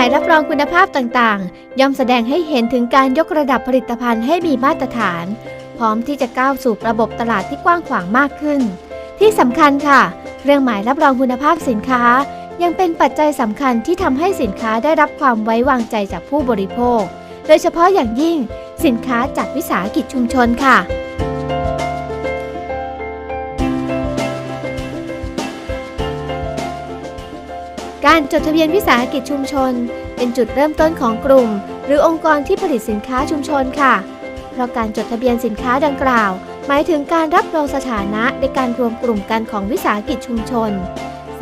ายรับรองคุณภาพต่างๆ ย่อมแสดงให้เห็นถึงการยกระดับผลิตภัณฑ์ให้มีมาตรฐาน พร้อมที่จะก้าวสู่ระบบตลาดที่กว้างขวางมากขึ้น ที่สำคัญค่ะ เรื่องหมายรับรองคุณภาพสินค้า ยังเป็นปัจจัยสำคัญที่ทำให้สินค้าได้รับความไว้วางใจจากผู้บริโภค โดยเฉพาะอย่างยิ่ง สินค้าจากวิสาหกิจชุมชนค่ะ การจดทะเบียนวิสาหกิจชุมชน เป็นจุดเริ่มต้นของกลุ่ม หรือองค์กรที่ผลิตสินค้าชุมชนค่ะ เพราะการจดทะเบียนสินค้าดังกล่าว หมายถึงการรับรองสถานะในการรวมกลุ่มกันของวิสาหกิจชุมชน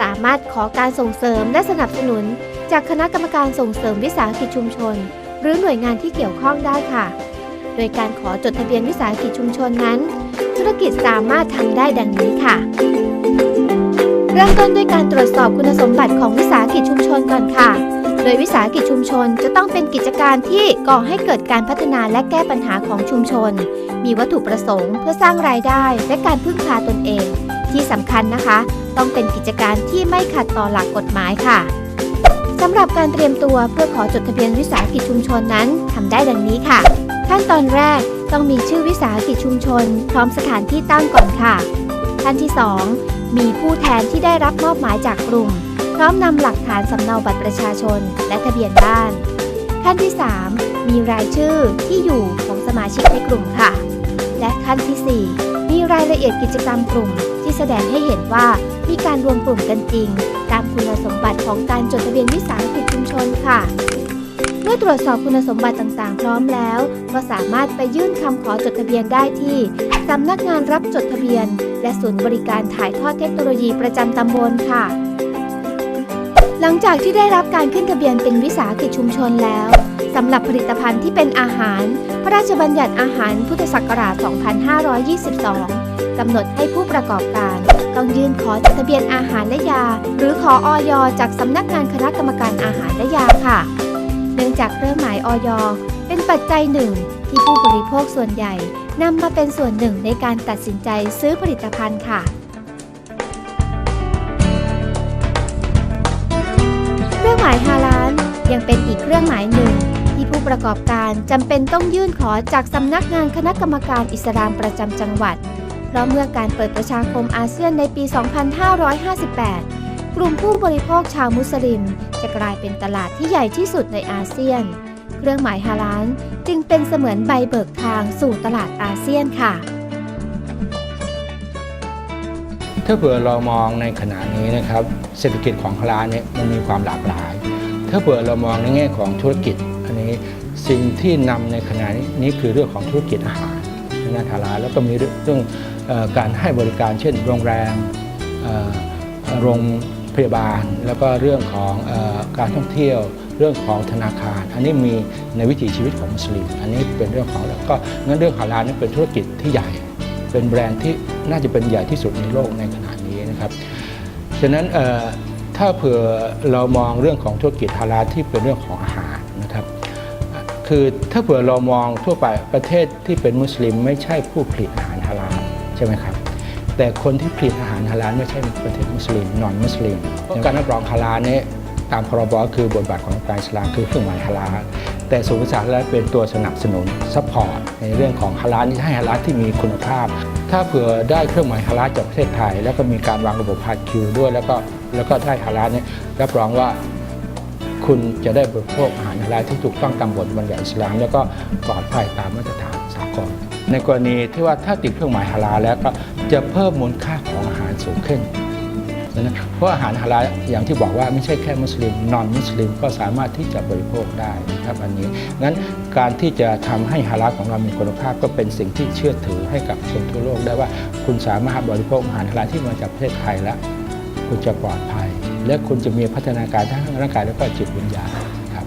สามารถขอการส่งเสริมและสนับสนุน จากคณะกรรมการส่งเสริมวิสาหกิจชุมชน หรือหน่วยงานที่เกี่ยวข้องได้ค่ะ โดยการขอจดทะเบียนวิสาหกิจชุมชนนั้น ธุรกิจสามารถทำได้ดังนี้ค่ะ เริ่มต้นด้วยการตรวจสอบคุณสมบัติของวิสาหกิจชุมชนก่อนค่ะ โดยวิสาหกิจชุมชนจะต้องเป็นกิจการที่ก่อให้เกิดการพัฒนาและแก้ปัญหาของชุมชน มีวัตถุประสงค์เพื่อสร้างรายได้และการพึ่งพาตนเอง ที่สำคัญนะคะ ต้องเป็นกิจการที่ไม่ขัดต่อหลักกฎหมายค่ะสำหรับการเตรียมตัวเพื่อขอจดทะเบียนวิสาหกิจชุมชนนั้นทำได้ดังนี้ค่ะ ขั้นตอนแรกต้องมีชื่อวิสาหกิจชุมชน พร้อมสถานที่ตั้งก่อนค่ะขั้นที่ 2 มีผู้แทนที่ได้รับมอบหมายจากกลุ่ม พร้อมนำหลักฐานสำเนาบัตรประชาชน และทะเบียนบ้าน ขั้นที่ 3 มีรายชื่อที่อยู่ของสมาชิกในกลุ่มค่ะ และขั้นทีสี่4 มีรายละเอียดกิจกรรมกลุ่ม ที่แสดงให้เห็นว่ามีการรวมกลุ่มกันจริง ตามคุณสมบัติของการจดทะเบียนวิสาหกิจชุมชนค่ะ เมื่อตรวจสอบคุณสมบัติต่างๆ พร้อมแล้ว ก็สามารถไปยื่นคำขอจดทะเบียนได้ที่สำนักงานรับจดทะเบียน และศูนย์บริการถ่ายทอดเทคโนโลยีประจำตำบลค่ะ หลังจากที่ได้รับการขึ้นทะเบียนเป็นวิสาหกิจชุมชนแล้วสำหรับผลิตภัณฑ์ที่เป็นอาหาร พระราชบัญญัติอาหารพุทธศักราช 2522 กำหนดให้ผู้ประกอบการ ต้องยื่นขอจดทะเบียนอาหารและยา หรือขอออยจากสำนักงานคณะกรรมการอาหารและยาค่ะ เนื่องจากเครื่องหมายออยเป็นปัจจัยหนึ่ง ที่ผู้บริโภคส่วนใหญ่นำมาเป็นส่วนหนึ่งในการตัดสินใจซื้อผลิตภัณฑ์ค่ะเครื่องหมายฮาลาลยังเป็นอีกเครื่องหมายหนึ่ง ที่ผู้ประกอบการจำเป็นต้องยื่นขอจากสำนักงานคณะกรรมการอิสลามประจำจังหวัด เพราะเมื่อการเปิดประชาคมอาเซียนในปี 2558 ลุ่มผู้บริโภคชาวมุสลิม จะกลายเป็นตลาดที่ใหญ่ที่สุดในอาเซียน เครื่องหมายฮาลาลจึงเป็นเสมือนใบเบิกทางสู่ตลาดอาเซียนค่ะ ถ้าเผื่อเรามองในขณะนี้นะครับ เศรษฐกิจของฮาลาลเนี่ยมันมีความหลากหลาย ถ้าเผื่อเรามองในแง่ของธุรกิจอันนี้สิ่งที่นำในขณะนี้นี่คือเรื่องของธุรกิจอาหารนะฮาลาแล้วก็มีเรื่องการให้บริการเช่น โรงแรมโรง พยาบาล แล้วก็เรื่องของออการท่องเที่ยวเรื่องของธนาคาร อันนี้มีในวิถีชีวิตของมุสลิม อันนี้เป็นเรื่องของแล้วก็งั้นเรื่องฮาลาลนี่เป็นธุรกิจที่ใหญ่ เป็นแบรนด์ที่น่าจะเป็นใหญ่ที่สุดในโลกในขณะนี้นะครับฉะนั้นถ้าเผื่อเรามองเรื่องของธุรกิจฮาลาลที่เป็นเรื่องของอาหารนะครับคือถ้าเผื่อเรามองทั่วไปประเทศที่เป็นมุสลิม ไม่ใช่ผู้ผลิตอาหารฮาลาลใช่ไหมครับ แต่คนที่ผลิตอาหารฮาลาลไม่ใช่ประเทศมุสลิมนอนมุสลิมการรับรองฮาลาลเนี่ยตามพรบคือบทบาทของการอิสลามคือเครื่องหมายฮาลาลแต่ศูนย์วิสาหกิจเป็นตัวสนับสนุนซัพพอร์ตในเรื่องของฮาลาลที่ให้ฮาลาลที่มีคุณภาพ ถ้าเผื่อได้เครื่องหมายฮาลาลจากประเทศไทย แล้วก็มีการวางระบบพาคิวด้วยแล้วก็แล้วก็ได้ฮาลาลเนี่ยรับรองว่าคุณจะได้บริโภคอาหารฮาลาลที่ถูกต้องตามบทบัญญัติอิสลาม แล้วก็ปลอดภัยตามมาตรฐานสากลในกรณีที่ว่าถ้าติดเครื่องหมายฮาลาลแล้วก็ จะเพิ่มมูลค่าของอาหารสูงขึ้นนะเพราะอาหารฮาลาลอย่างที่บอกว่าไม่ใช่แค่มุสลิมนอนมุสลิมก็สามารถที่จะบริโภคได้นะครับอันนี้งั้นการที่จะทำให้ฮาลาลของเรามีคุณภาพก็เป็นสิ่งที่เชื่อถือให้กับคนทั่วโลกได้ว่าคุณสามารถบริโภคอาหารฮาลาลที่มาจากประเทศไทยแล้ว คุณจะปลอดภัย และคุณจะมีพัฒนาการทั้งร่างกายและก็จิตวิญญาณครับ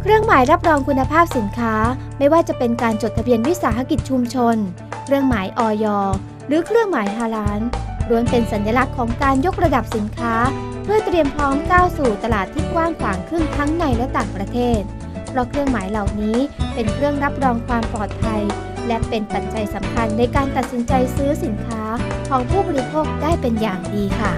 เครื่องหมายรับรองคุณภาพสินค้า ไม่ว่าจะเป็นการจดทะเบียนวิสาหกิจชุมชน เครื่องหมายออยหรือเครื่องหมายฮาลานล้วนเป็นสัญลักษณ์ของการยกระดับสินค้า เพื่อเตรียมพร้อมก้าวสู่ตลาดที่กว้างขวางขึ้นทั้งในและต่างประเทศ เพราะเครื่องหมายเหล่านี้เป็นเครื่องรับรองความปลอดภัย และเป็นปัจจัยสำคัญในการตัดสินใจซื้อสินค้าของผู้บริโภคได้เป็นอย่างดีค่ะ